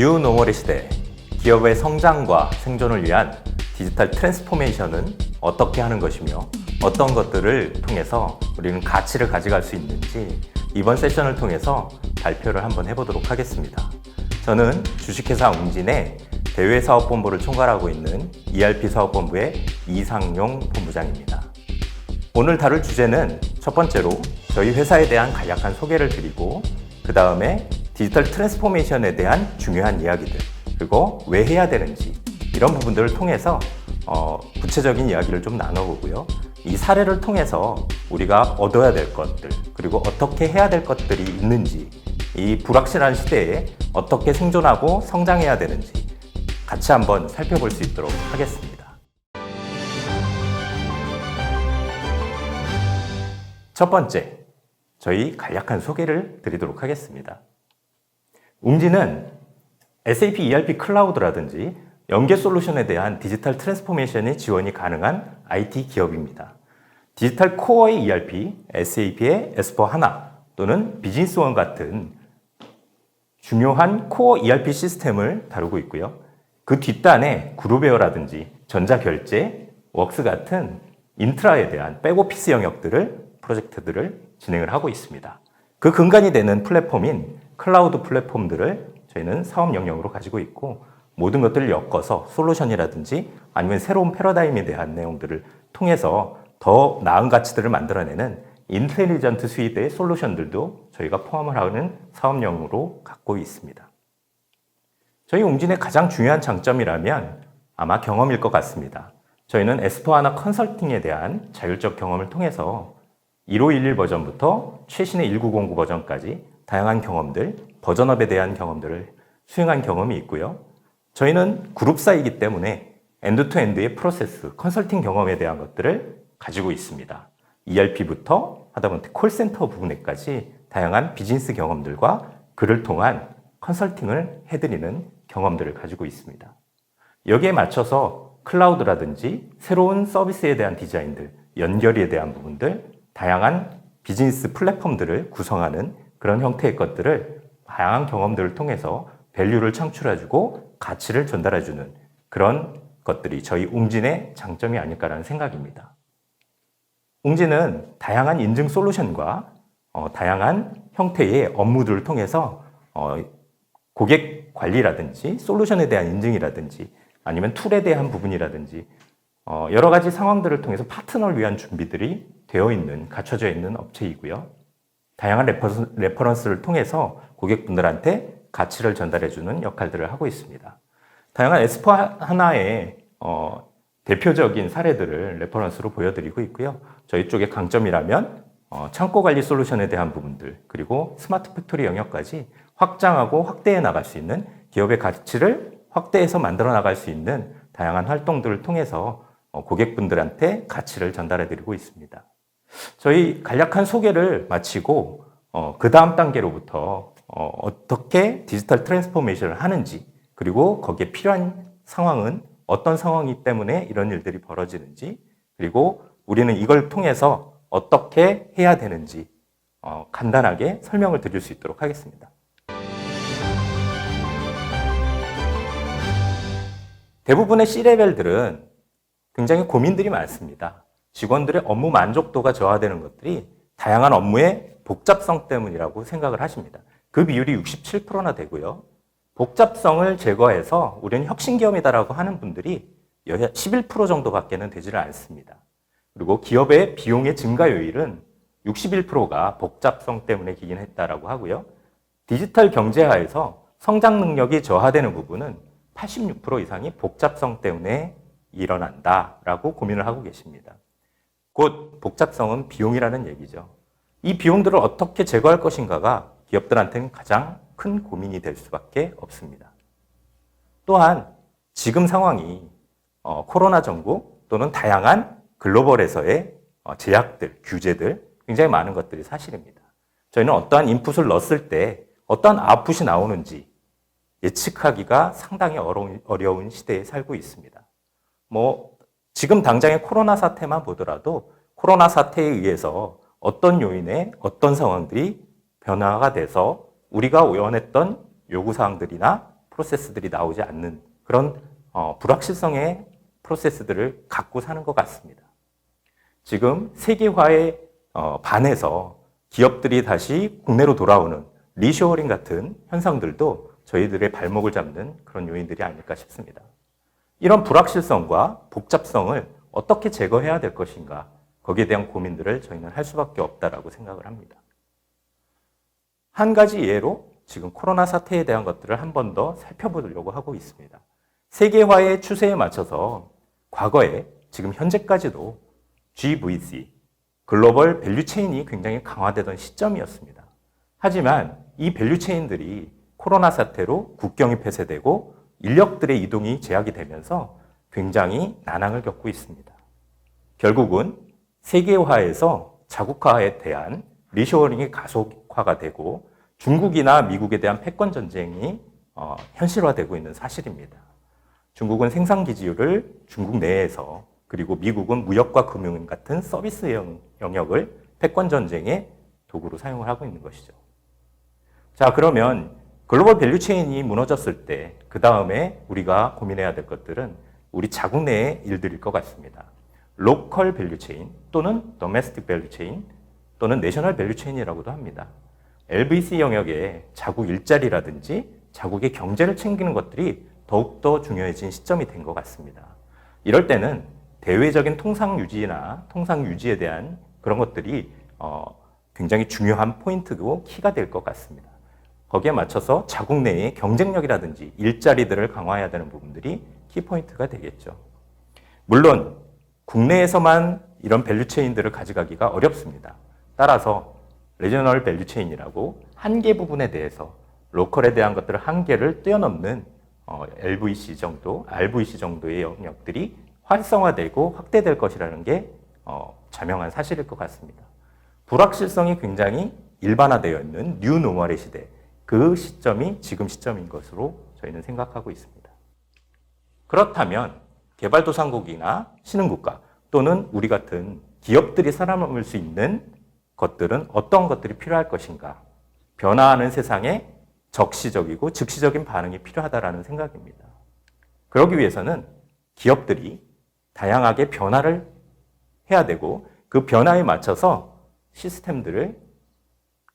뉴 노멀의 시대, 기업의 성장과 생존을 위한 디지털 트랜스포메이션은 어떻게 하는 것이며 어떤 것들을 통해서 우리는 가치를 가져갈 수 있는지 이번 세션을 통해서 발표를 한번 해보도록 하겠습니다. 저는 주식회사 웅진의 대외사업본부를 총괄하고 있는 ERP 사업본부의 이상용 본부장입니다. 오늘 다룰 주제는 첫 번째로 저희 회사에 대한 간략한 소개를 드리고 그 다음에 디지털 트랜스포메이션에 대한 중요한 이야기들 그리고 왜 해야 되는지 이런 부분들을 통해서 어, 구체적인 이야기를 좀 나눠보고요. 이 사례를 통해서 우리가 얻어야 될 것들 그리고 어떻게 해야 될 것들이 있는지 이 불확실한 시대에 어떻게 생존하고 성장해야 되는지 같이 한번 살펴볼 수 있도록 하겠습니다. 첫 번째, 저희 간략한 소개를 드리도록 하겠습니다. 웅지는 SAP ERP 클라우드라든지 연계 솔루션에 대한 디지털 트랜스포메이션의 지원이 가능한 IT 기업입니다. 디지털 코어의 ERP, SAP의 S4 하나 또는 비즈니스원 같은 중요한 코어 ERP 시스템을 다루고 있고요. 그 뒷단에 그룹웨어라든지 전자결제, 웍스 같은 인트라에 대한 백오피스 영역들을 프로젝트들을 진행을 하고 있습니다. 그 근간이 되는 플랫폼인 클라우드 플랫폼들을 저희는 사업 영역으로 가지고 있고 모든 것들을 엮어서 솔루션이라든지 아니면 새로운 패러다임에 대한 내용들을 통해서 더 나은 가치들을 만들어내는 인텔리전트 스위드의 솔루션들도 저희가 포함을 하는 사업용으로 갖고 있습니다. 저희 웅진의 가장 중요한 장점이라면 아마 경험일 것 같습니다. 저희는 S4하나 컨설팅에 대한 자율적 경험을 통해서 1511 버전부터 최신의 1909 버전까지 다양한 경험들, 버전업에 대한 경험들을 수행한 경험이 있고요. 저희는 그룹사이기 때문에 엔드투엔드의 프로세스, 컨설팅 경험에 대한 것들을 가지고 있습니다. ERP부터 하다못해 콜센터 부분에까지 다양한 비즈니스 경험들과 그를 통한 컨설팅을 해드리는 경험들을 가지고 있습니다. 여기에 맞춰서 클라우드라든지 새로운 서비스에 대한 디자인들, 연결에 대한 부분들, 다양한 비즈니스 플랫폼들을 구성하는 그런 형태의 것들을 다양한 경험들을 통해서 밸류를 창출해주고 가치를 전달해주는 그런 것들이 저희 웅진의 장점이 아닐까라는 생각입니다. 웅진은 다양한 인증 솔루션과 어, 다양한 형태의 업무들을 통해서 어, 고객 관리라든지 솔루션에 대한 인증이라든지 아니면 툴에 대한 부분이라든지 어, 여러 가지 상황들을 통해서 파트너를 위한 준비들이 되어 있는 갖춰져 있는 업체이고요. 다양한 레퍼런스, 레퍼런스 를 통해서 고객분들한테 가치를 전달해주는 역할들을 하고 있습니다. 다양한 에스퍼 하나의 어, 대표적인 사례들을 레퍼런스로 보여드리고 있고요. 저희 쪽의 강점이라면 어, 창고 관리 솔루션에 대한 부분들 그리고 스마트 팩토리 영역까지 확장하고 확대해 나갈 수 있는 기업의 가치를 확대해서 만들어 나갈 수 있는 다양한 활동들을 통해서 어, 고객분들한테 가치를 전달해 드리고 있습니다. 저희 간략한 소개를 마치고 어, 그 다음 단계로부터 어, 어떻게 디지털 트랜스포메이션을 하는지 그리고 거기에 필요한 상황은 어떤 상황이기 때문에 이런 일들이 벌어지는지 그리고 우리는 이걸 통해서 어떻게 해야 되는지 어, 간단하게 설명을 드릴 수 있도록 하겠습니다. 대부분의 C레벨들은 굉장히 고민들이 많습니다. 직원들의 업무 만족도가 저하되는 것들이 다양한 업무의 복잡성 때문이라고 생각을 하십니다. 그 비율이 67%나 되고요. 복잡성을 제거해서 우리는 혁신기업이다라고 하는 분들이 11% 정도밖에는 되지를 않습니다. 그리고 기업의 비용의 증가 요율은 61%가 복잡성 때문에 기인했다라고 하고요. 디지털 경제화에서 성장 능력이 저하되는 부분은 86% 이상이 복잡성 때문에 일어난다라고 고민을 하고 계십니다. 곧 복잡성은 비용이라는 얘기죠. 이 비용들을 어떻게 제거할 것인가가 기업들한테는 가장 큰 고민이 될 수밖에 없습니다. 또한 지금 상황이 어, 코로나 전국 또는 다양한 글로벌에서의 어, 제약들, 규제들 굉장히 많은 것들이 사실입니다. 저희는 어떠한 인풋을 넣었을 때 어떠한 아웃풋이 나오는지 예측하기가 상당히 어려운 시대에 살고 있습니다. 뭐 지금 당장의 코로나 사태만 보더라도 코로나 사태에 의해서 어떤 요인에 어떤 상황들이 변화가 돼서 우리가 원했던 요구사항들이나 프로세스들이 나오지 않는 그런 어, 불확실성의 프로세스들을 갖고 사는 것 같습니다. 지금 세계화에 어, 반해서 기업들이 다시 국내로 돌아오는 리쇼어링 같은 현상들도 저희들의 발목을 잡는 그런 요인들이 아닐까 싶습니다. 이런 불확실성과 복잡성을 어떻게 제거해야 될 것인가 거기에 대한 고민들을 저희는 할 수밖에 없다라고 생각을 합니다. 한 가지 예로 지금 코로나 사태에 대한 것들을 한 번 더 살펴보려고 하고 있습니다. 세계화의 추세에 맞춰서 과거에 지금 현재까지도 GVC, 글로벌 밸류 체인이 굉장히 강화되던 시점이었습니다. 하지만 이 밸류 체인들이 코로나 사태로 국경이 폐쇄되고 인력들의 이동이 제약이 되면서 굉장히 난항을 겪고 있습니다. 결국은 세계화에서 자국화에 대한 리쇼어링이 가속화가 되고 중국이나 미국에 대한 패권 전쟁이 어, 현실화되고 있는 사실입니다. 중국은 생산 기지율을 중국 내에서 그리고 미국은 무역과 금융 같은 서비스 영역을 패권 전쟁의 도구로 사용을 하고 있는 것이죠. 자, 그러면 글로벌 밸류 체인이 무너졌을 때 그 다음에 우리가 고민해야 될 것들은 우리 자국 내의 일들일 것 같습니다. 로컬 밸류 체인 또는 도메스틱 밸류 체인 또는 내셔널 밸류 체인이라고도 합니다. LVC 영역에 자국 일자리라든지 자국의 경제를 챙기는 것들이 더욱더 중요해진 시점이 된 것 같습니다. 이럴 때는 대외적인 통상 유지나 통상 유지에 대한 그런 것들이 어, 굉장히 중요한 포인트고 키가 될 것 같습니다. 거기에 맞춰서 자국 내의 경쟁력이라든지 일자리들을 강화해야 되는 부분들이 키포인트가 되겠죠. 물론 국내에서만 이런 밸류체인들을 가져가기가 어렵습니다. 따라서 레저널 밸류체인이라고 한계 부분에 대해서 로컬에 대한 것들을 한계를 뛰어넘는 어, LVC 정도, RVC 정도의 영역들이 활성화되고 확대될 것이라는 게 어, 자명한 사실일 것 같습니다. 불확실성이 굉장히 일반화되어 있는 뉴 노멀의 시대, 그 시점이 지금 시점인 것으로 저희는 생각하고 있습니다. 그렇다면 개발도상국이나 신흥국가 또는 우리 같은 기업들이 살아남을 수 있는 것들은 어떤 것들이 필요할 것인가? 변화하는 세상에 적시적이고 즉시적인 반응이 필요하다라는 생각입니다. 그러기 위해서는 기업들이 다양하게 변화를 해야 되고 그 변화에 맞춰서 시스템들을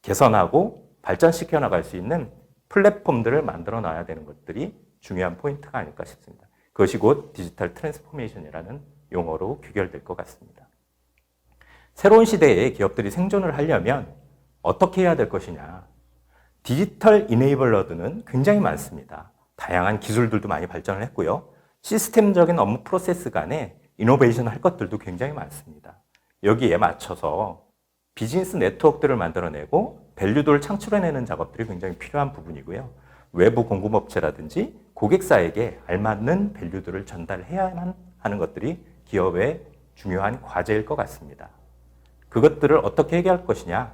개선하고 발전시켜 나갈 수 있는 플랫폼들을 만들어 놔야 되는 것들이 중요한 포인트가 아닐까 싶습니다. 그것이 곧 디지털 트랜스포메이션이라는 용어로 귀결될 것 같습니다. 새로운 시대에 기업들이 생존을 하려면 어떻게 해야 될 것이냐. 디지털 이네이블러드는 굉장히 많습니다. 다양한 기술들도 많이 발전을 했고요. 시스템적인 업무 프로세스 간에 이노베이션 할 것들도 굉장히 많습니다. 여기에 맞춰서 비즈니스 네트워크들을 만들어내고 밸류도를 창출해내는 작업들이 굉장히 필요한 부분이고요. 외부 공급업체라든지 고객사에게 알맞는 밸류들을 전달해야만 하는 것들이 기업의 중요한 과제일 것 같습니다. 그것들을 어떻게 해결할 것이냐?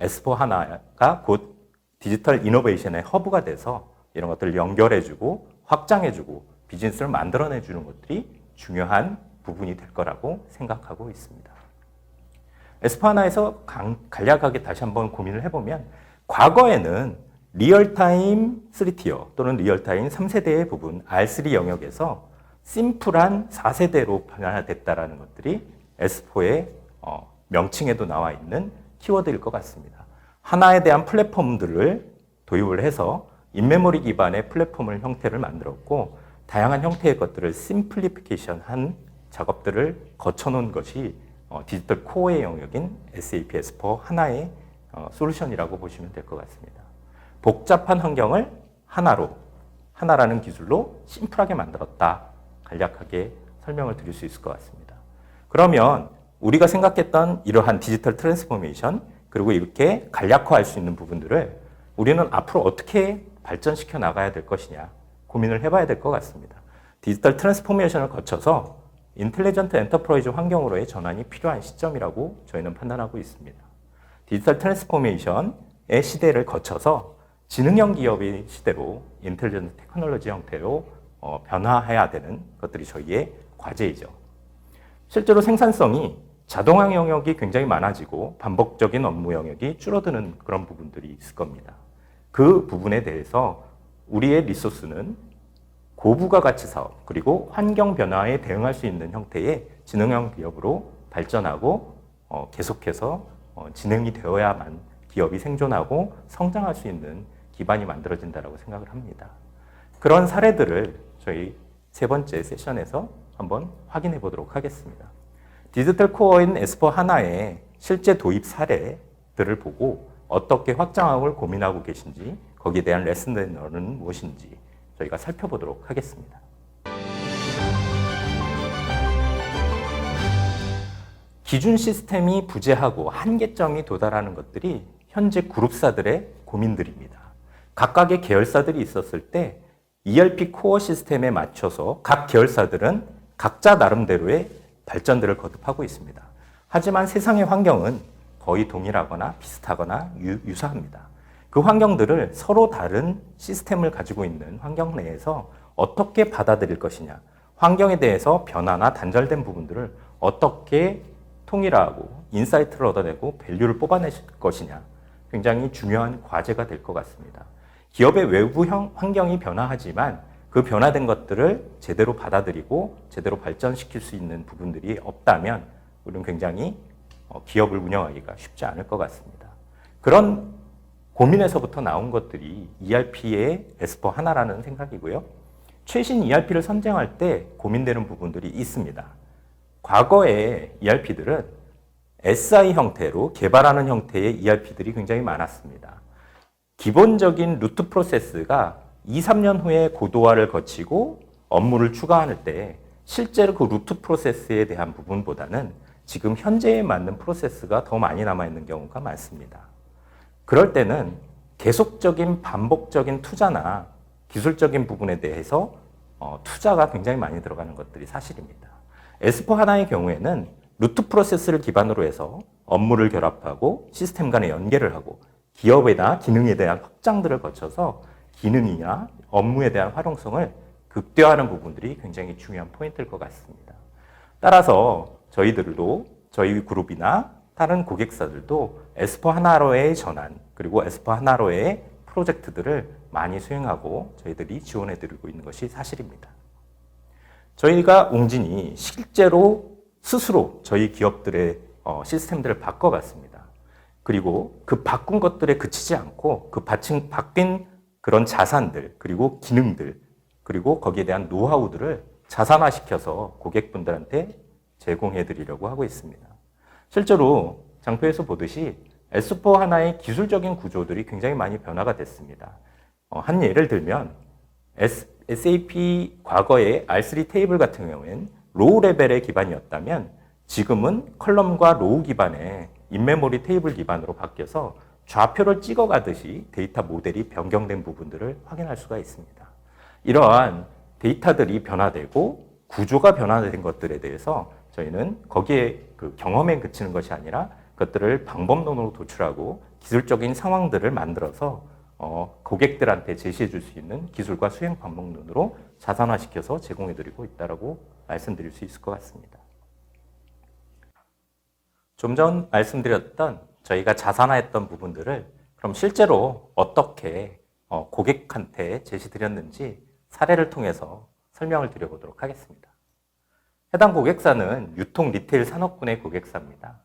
S4 하나가 곧 디지털 이노베이션의 허브가 돼서 이런 것들을 연결해주고 확장해주고 비즈니스를 만들어내주는 것들이 중요한 부분이 될 거라고 생각하고 있습니다. 에스파나에서 간략하게 다시 한번 고민을 해보면 과거에는 리얼타임 3티어 또는 리얼타임 3세대의 부분 R3 영역에서 심플한 4세대로 변화됐다라는 것들이 S4의 어, 명칭에도 나와 있는 키워드일 것 같습니다. 하나에 대한 플랫폼들을 도입을 해서 인메모리 기반의 플랫폼을 형태를 만들었고 다양한 형태의 것들을 심플리피케이션한 작업들을 거쳐놓은 것이 어, 디지털 코어의 영역인 SAP S4 하나의 어, 솔루션이라고 보시면 될 것 같습니다. 복잡한 환경을 하나로, 하나라는 기술로 심플하게 만들었다. 간략하게 설명을 드릴 수 있을 것 같습니다. 그러면 우리가 생각했던 이러한 디지털 트랜스포메이션, 그리고 이렇게 간략화할 수 있는 부분들을 우리는 앞으로 어떻게 발전시켜 나가야 될 것이냐 고민을 해봐야 될 것 같습니다. 디지털 트랜스포메이션을 거쳐서 인텔리전트 엔터프라이즈 환경으로의 전환이 필요한 시점이라고 저희는 판단하고 있습니다. 디지털 트랜스포메이션의 시대를 거쳐서 지능형 기업의 시대로 인텔리전트 테크놀로지 형태로 어, 변화해야 되는 것들이 저희의 과제이죠. 실제로 생산성이 자동화 영역이 굉장히 많아지고 반복적인 업무 영역이 줄어드는 그런 부분들이 있을 겁니다. 그 부분에 대해서 우리의 리소스는 고부가 가치 사업 그리고 환경 변화에 대응할 수 있는 형태의 지능형 기업으로 발전하고 어, 계속해서 어, 진행이 되어야만 기업이 생존하고 성장할 수 있는 기반이 만들어진다라고 생각을 합니다. 그런 사례들을 저희 세 번째 세션에서 한번 확인해 보도록 하겠습니다. 디지털 코어인 S4 하나의 실제 도입 사례들을 보고 어떻게 확장학을 고민하고 계신지 거기에 대한 레슨은 무엇인지 저희가 살펴보도록 하겠습니다. 기준 시스템이 부재하고 한계점이 도달하는 것들이 현재 그룹사들의 고민들입니다. 각각의 계열사들이 있었을 때 ERP 코어 시스템에 맞춰서 각 계열사들은 각자 나름대로의 발전들을 거듭하고 있습니다. 하지만 세상의 환경은 거의 동일하거나 비슷하거나 유, 사합니다 그 환경들을 서로 다른 시스템을 가지고 있는 환경 내에서 어떻게 받아들일 것이냐, 환경에 대해서 변화나 단절된 부분들을 어떻게 통일하고 인사이트를 얻어내고 밸류를 뽑아낼 것이냐, 굉장히 중요한 과제가 될 것 같습니다. 기업의 외부 환경이 변화하지만 그 변화된 것들을 제대로 받아들이고 제대로 발전시킬 수 있는 부분들이 없다면 우리는 굉장히 어, 기업을 운영하기가 쉽지 않을 것 같습니다. 그런 고민에서부터 나온 것들이 ERP의 에스퍼 하나라는 생각이고요. 최신 ERP를 선정할 때 고민되는 부분들이 있습니다. 과거의 ERP들은 SI 형태로 개발하는 형태의 ERP들이 굉장히 많았습니다. 기본적인 루트 프로세스가 2, 3년 후에 고도화를 거치고 업무를 추가할 때 실제로 그 루트 프로세스에 대한 부분보다는 지금 현재에 맞는 프로세스가 더 많이 남아있는 경우가 많습니다. 그럴 때는 계속적인 반복적인 투자나 기술적인 부분에 대해서 어, 투자가 굉장히 많이 들어가는 것들이 사실입니다. 에스포 하나의 경우에는 루트 프로세스를 기반으로 해서 업무를 결합하고 시스템 간의 연계를 하고 기업에나 기능에 대한 확장들을 거쳐서 기능이나 업무에 대한 활용성을 극대화하는 부분들이 굉장히 중요한 포인트일 것 같습니다. 따라서 저희들도 저희 그룹이나 다른 고객사들도 에스포 하나로의 전환 그리고 에스포 하나로의 프로젝트들을 많이 수행하고 저희들이 지원해 드리고 있는 것이 사실입니다. 저희가 웅진이 실제로 스스로 저희 기업들의 어, 시스템들을 바꿔갔습니다. 그리고 그 바꾼 것들에 그치지 않고 그 바친, 바뀐 그런 자산들, 그리고 기능들, 그리고 거기에 대한 노하우들을 자산화시켜서 고객분들한테 제공해 드리려고 하고 있습니다. 실제로 장표에서 보듯이 S4 하나의 기술적인 구조들이 굉장히 많이 변화가 됐습니다. 어, 한 예를 들면 S, SAP 과거의 R3 테이블 같은 경우에는 로우 레벨의 기반이었다면 지금은 컬럼과 로우 기반의 인메모리 테이블 기반으로 바뀌어서 좌표를 찍어가듯이 데이터 모델이 변경된 부분들을 확인할 수가 있습니다. 이러한 데이터들이 변화되고 구조가 변화된 것들에 대해서 저희는 거기에 그 경험에 그치는 것이 아니라 그것들을 방법론으로 도출하고 기술적인 상황들을 만들어서 어, 고객들한테 제시해 줄 수 있는 기술과 수행 방법론으로 자산화시켜서 제공해 드리고 있다라고 말씀드릴 수 있을 것 같습니다. 좀 전 말씀드렸던 저희가 자산화했던 부분들을 그럼 실제로 어떻게 어, 고객한테 제시드렸는지 사례를 통해서 설명을 드려보도록 하겠습니다. 해당 고객사는 유통 리테일 산업군의 고객사입니다.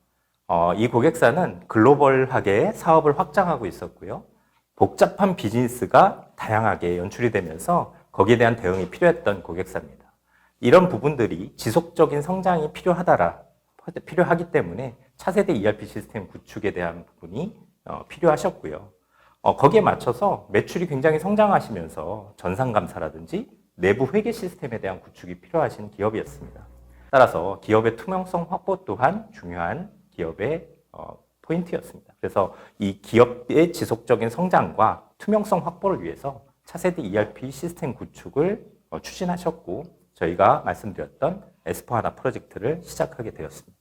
어, 이 고객사는 글로벌하게 사업을 확장하고 있었고요. 복잡한 비즈니스가 다양하게 연출이 되면서 거기에 대한 대응이 필요했던 고객사입니다. 이런 부분들이 지속적인 성장이 필요하다라 필요하기 때문에 차세대 ERP 시스템 구축에 대한 부분이 어, 필요하셨고요. 어, 거기에 맞춰서 매출이 굉장히 성장하시면서 전산 감사라든지 내부 회계 시스템에 대한 구축이 필요하신 기업이었습니다. 따라서 기업의 투명성 확보 또한 중요한 기업의 어, 포인트였습니다. 그래서 이 기업의 지속적인 성장과 투명성 확보를 위해서 차세대 ERP 시스템 구축을 어, 추진하셨고 저희가 말씀드렸던 에스포 하나 프로젝트를 시작하게 되었습니다.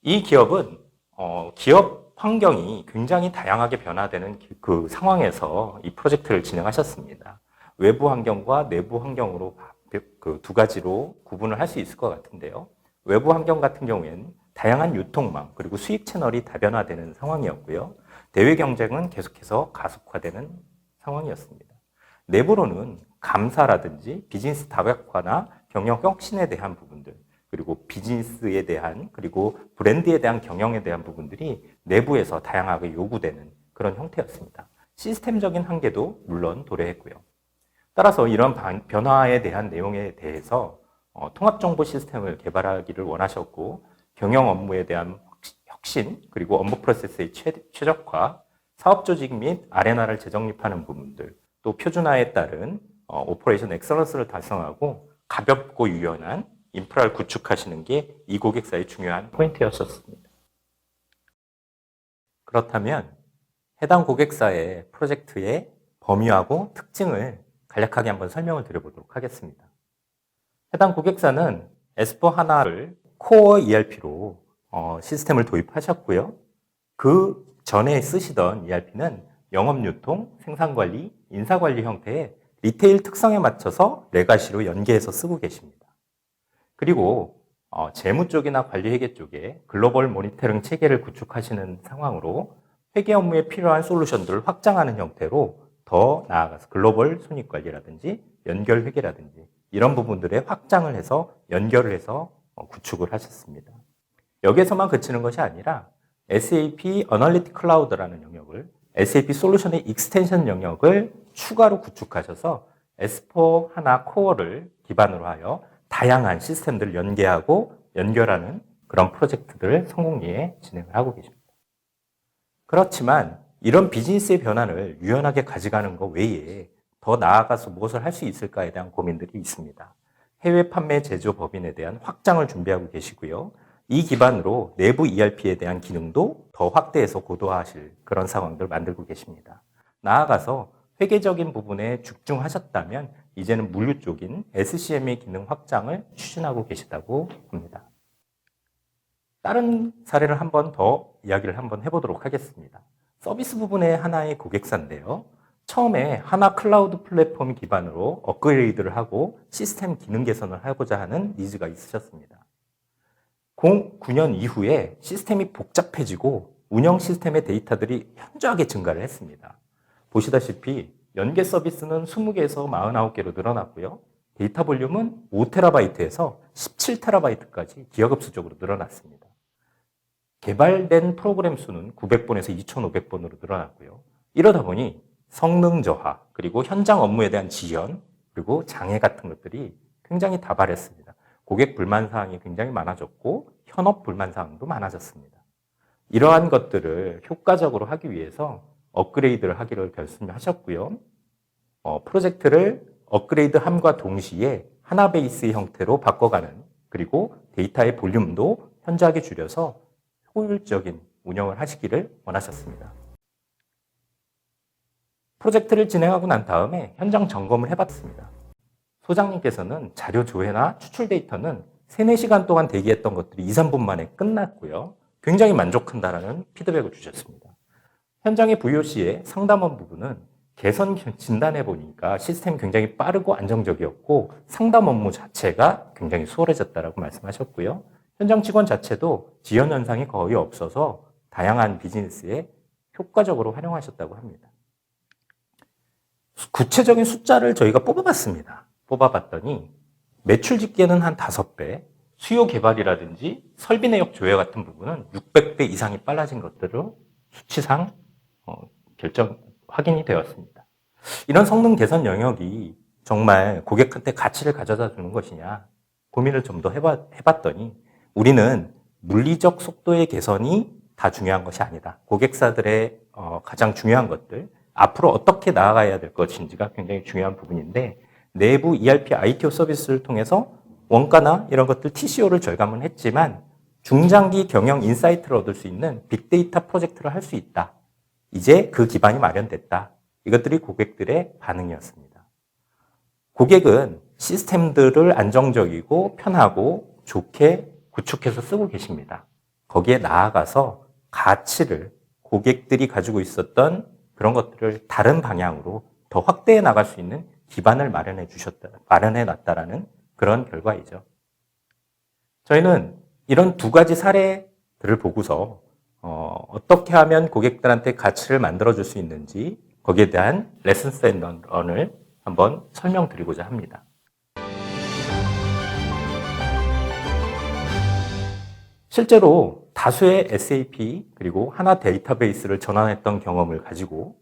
이 기업은 어, 기업 환경이 굉장히 다양하게 변화되는 그 상황에서 이 프로젝트를 진행하셨습니다. 외부 환경과 내부 환경으로 그 두 가지로 구분을 할 수 있을 것 같은데요. 외부 환경 같은 경우에는 다양한 유통망 그리고 수익 채널이 다변화되는 상황이었고요. 대외 경쟁은 계속해서 가속화되는 상황이었습니다. 내부로는 감사라든지 비즈니스 다각화나 경영 혁신에 대한 부분들, 그리고 비즈니스에 대한, 그리고 브랜드에 대한 경영에 대한 부분들이 내부에서 다양하게 요구되는 그런 형태였습니다. 시스템적인 한계도 물론 도래했고요. 따라서 이런 반- 변화에 대한 내용에 대해서 어, 통합정보 시스템을 개발하기를 원하셨고 경영 업무에 대한 혁- 혁신 그리고 업무 프로세스의 최, 최적화, 사업 조직 및 아레나를 재정립하는 부분들, 또 표준화에 따른 어, 오퍼레이션 엑설런스를 달성하고 가볍고 유연한 인프라를 구축하시는 게 이 고객사의 중요한 포인트였었습니다. 그렇다면 해당 고객사의 프로젝트의 범위하고 특징을 간략하게 한번 설명을 드려보도록 하겠습니다. 해당 고객사는 S4 하나를 코어 ERP로 어, 시스템을 도입하셨고요. 그 전에 쓰시던 ERP는 영업 유통, 생산 관리, 인사 관리 형태의 리테일 특성에 맞춰서 레가시로 연계해서 쓰고 계십니다. 그리고 어, 재무 쪽이나 관리 회계 쪽에 글로벌 모니터링 체계를 구축하시는 상황으로 회계 업무에 필요한 솔루션들을 확장하는 형태로 더 나아가서 글로벌 손익 관리라든지 연결 회계라든지 이런 부분들에 확장을 해서 연결을 해서 어, 구축을 하셨습니다. 여기에서만 그치는 것이 아니라 SAP 어널리틱 클라우드라는 영역을 SAP 솔루션의 익스텐션 영역을 추가로 구축하셔서 S4 하나 코어를 기반으로 하여 다양한 시스템들을 연계하고 연결하는 그런 프로젝트들을 성공리에 진행을 하고 계십니다. 그렇지만 이런 비즈니스의 변화를 유연하게 가져가는 것 외에 더 나아가서 무엇을 할 수 있을까에 대한 고민들이 있습니다. 해외 판매 제조 법인에 대한 확장을 준비하고 계시고요. 이 기반으로 내부 ERP에 대한 기능도 더 확대해서 고도화하실 그런 상황들을 만들고 계십니다. 나아가서 회계적인 부분에 집중하셨다면 이제는 물류 쪽인 SCM의 기능 확장을 추진하고 계시다고 합니다. 다른 사례를 한번 더 이야기를 한번 해보도록 하겠습니다. 서비스 부분의 하나의 고객사인데요. 처음에 하나 클라우드 플랫폼 기반으로 업그레이드를 하고 시스템 기능 개선을 하고자 하는 니즈가 있으셨습니다. 09년 이후에 시스템이 복잡해지고 운영 시스템의 데이터들이 현저하게 증가를 했습니다. 보시다시피 연계 서비스는 20개에서 49개로 늘어났고요. 데이터 볼륨은 5테라바이트에서 17테라바이트까지 기하급수적으로 늘어났습니다. 개발된 프로그램 수는 900번에서 2500번으로 늘어났고요. 이러다 보니 성능 저하, 그리고 현장 업무에 대한 지연, 그리고 장애 같은 것들이 굉장히 다발했습니다. 고객 불만 사항이 굉장히 많아졌고, 현업 불만 사항도 많아졌습니다. 이러한 것들을 효과적으로 하기 위해서 업그레이드를 하기를 결심하셨고요. 어, 프로젝트를 업그레이드 함과 동시에 하나 베이스 형태로 바꿔가는 그리고 데이터의 볼륨도 현저하게 줄여서 효율적인 운영을 하시기를 원하셨습니다. 프로젝트를 진행하고 난 다음에 현장 점검을 해봤습니다. 소장님께서는 자료 조회나 추출 데이터는 3, 4시간 동안 대기했던 것들이 2, 3분 만에 끝났고요. 굉장히 만족한다라는 피드백을 주셨습니다. 현장의 VOC의 상담원 부분은 개선 진단해 보니까 시스템이 굉장히 빠르고 안정적이었고 상담 업무 자체가 굉장히 수월해졌다라고 말씀하셨고요. 현장 직원 자체도 지연 현상이 거의 없어서 다양한 비즈니스에 효과적으로 활용하셨다고 합니다. 구체적인 숫자를 저희가 뽑아봤습니다. 뽑아봤더니 매출 집계는 한 5배, 수요 개발이라든지 설비 내역 조회 같은 부분은 600배 이상이 빨라진 것들로 수치상 어, 결정 확인이 되었습니다. 이런 성능 개선 영역이 정말 고객한테 가치를 가져다 주는 것이냐 고민을 좀 더 해봤더니 우리는 물리적 속도의 개선이 다 중요한 것이 아니다. 고객사들의 어, 가장 중요한 것들, 앞으로 어떻게 나아가야 될 것인지가 굉장히 중요한 부분인데 내부 ERP ITO 서비스를 통해서 원가나 이런 것들 TCO를 절감은 했지만 중장기 경영 인사이트를 얻을 수 있는 빅데이터 프로젝트를 할 수 있다. 이제 그 기반이 마련됐다. 이것들이 고객들의 반응이었습니다. 고객은 시스템들을 안정적이고 편하고 좋게 구축해서 쓰고 계십니다. 거기에 나아가서 가치를 고객들이 가지고 있었던 그런 것들을 다른 방향으로 더 확대해 나갈 수 있는 기반을 마련해 주셨다, 마련해 놨다라는 그런 결과이죠. 저희는 이런 두 가지 사례들을 보고서 어, 떻게 하면 고객들한테 가치를 만들어 줄 수 있는지 거기에 대한 레슨스 앤 런을 한번 설명드리고자 합니다. 실제로 다수의 SAP 그리고 하나 데이터베이스를 전환했던 경험을 가지고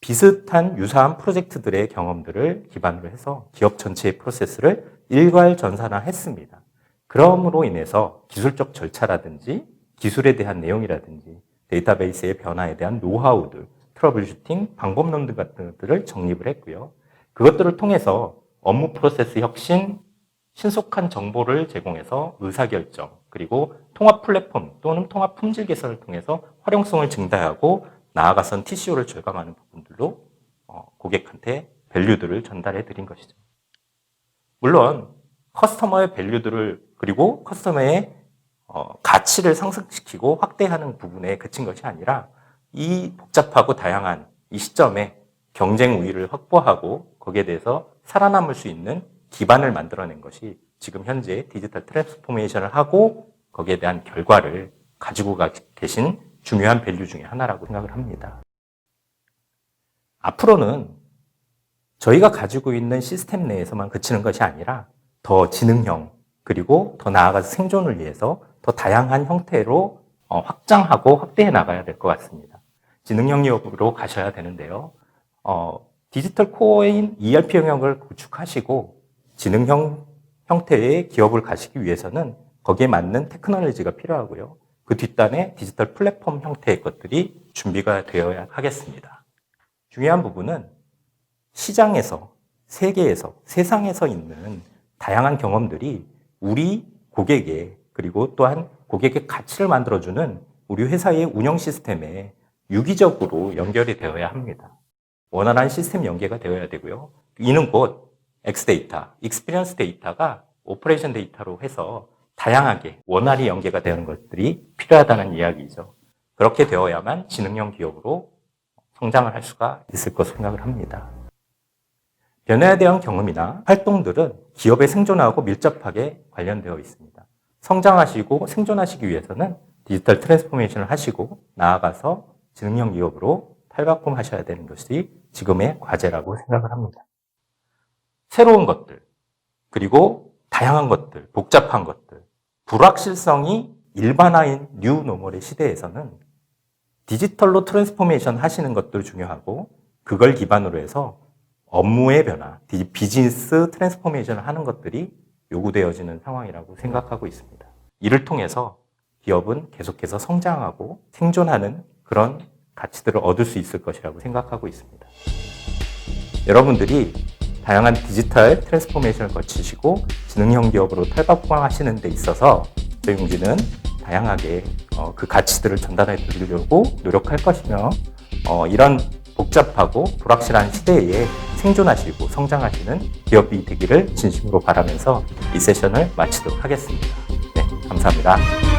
비슷한 유사한 프로젝트들의 경험들을 기반으로 해서 기업 전체의 프로세스를 일괄 전산화했습니다. 그럼으로 인해서 기술적 절차라든지 기술에 대한 내용이라든지 데이터베이스의 변화에 대한 노하우들, 트러블 슈팅, 방법론들 같은 것들을 정립을 했고요. 그것들을 통해서 업무 프로세스 혁신, 신속한 정보를 제공해서 의사결정, 그리고 통합 플랫폼 또는 통합 품질 개선을 통해서 활용성을 증대하고 나아가선 TCO를 절감하는 부분들로 어, 고객한테 밸류들을 전달해 드린 것이죠. 물론 커스터머의 밸류들을 그리고 커스터머의 어, 가치를 상승시키고 확대하는 부분에 그친 것이 아니라 이 복잡하고 다양한 이 시점에 경쟁 우위를 확보하고 거기에 대해서 살아남을 수 있는 기반을 만들어낸 것이 지금 현재 디지털 트랜스포메이션을 하고 거기에 대한 결과를 가지고 가 계신 중요한 밸류 중에 하나라고 생각을 합니다. 앞으로는 저희가 가지고 있는 시스템 내에서만 그치는 것이 아니라 더 지능형 그리고 더 나아가서 생존을 위해서 더 다양한 형태로 어, 확장하고 확대해 나가야 될 것 같습니다. 지능형 기업으로 가셔야 되는데요. 어, 디지털 코어인 ERP 영역을 구축하시고 지능형 형태의 기업을 가시기 위해서는 거기에 맞는 테크놀로지가 필요하고요. 그 뒷단에 디지털 플랫폼 형태의 것들이 준비가 되어야 하겠습니다. 중요한 부분은 시장에서, 세계에서, 세상에서 있는 다양한 경험들이 우리 고객에 그리고 또한 고객의 가치를 만들어주는 우리 회사의 운영 시스템에 유기적으로 연결이 되어야 합니다. 원활한 시스템 연계가 되어야 되고요. 이는 곧 엑스데이터, 익스피리언스 데이터가 오퍼레이션 데이터로 해서 다양하게 원활히 연계가 되는 것들이 필요하다는 이야기죠. 그렇게 되어야만 지능형 기업으로 성장을 할 수가 있을 것으로 생각을 합니다. 변화에 대한 경험이나 활동들은 기업의 생존하고 밀접하게 관련되어 있습니다. 성장하시고 생존하시기 위해서는 디지털 트랜스포메이션을 하시고 나아가서 지능형 기업으로 탈바꿈하셔야 되는 것이 지금의 과제라고 생각을 합니다. 새로운 것들, 그리고 다양한 것들, 복잡한 것들, 불확실성이 일반화인 뉴 노멀의 시대에서는 디지털로 트랜스포메이션 하시는 것도 중요하고 그걸 기반으로 해서 업무의 변화, 비즈니스 트랜스포메이션을 하는 것들이 요구되어지는 상황이라고 생각하고 있습니다. 이를 통해서 기업은 계속해서 성장하고 생존하는 그런 가치들을 얻을 수 있을 것이라고 생각하고 있습니다. 여러분들이 다양한 디지털 트랜스포메이션을 거치시고 지능형 기업으로 탈바꿈하시는 데 있어서 저희 용지는 다양하게 어, 그 가치들을 전달해 드리려고 노력할 것이며 어, 이런 복잡하고 불확실한 시대에 생존하시고 성장하시는 기업이 되기를 진심으로 바라면서 이 세션을 마치도록 하겠습니다. 네, 감사합니다.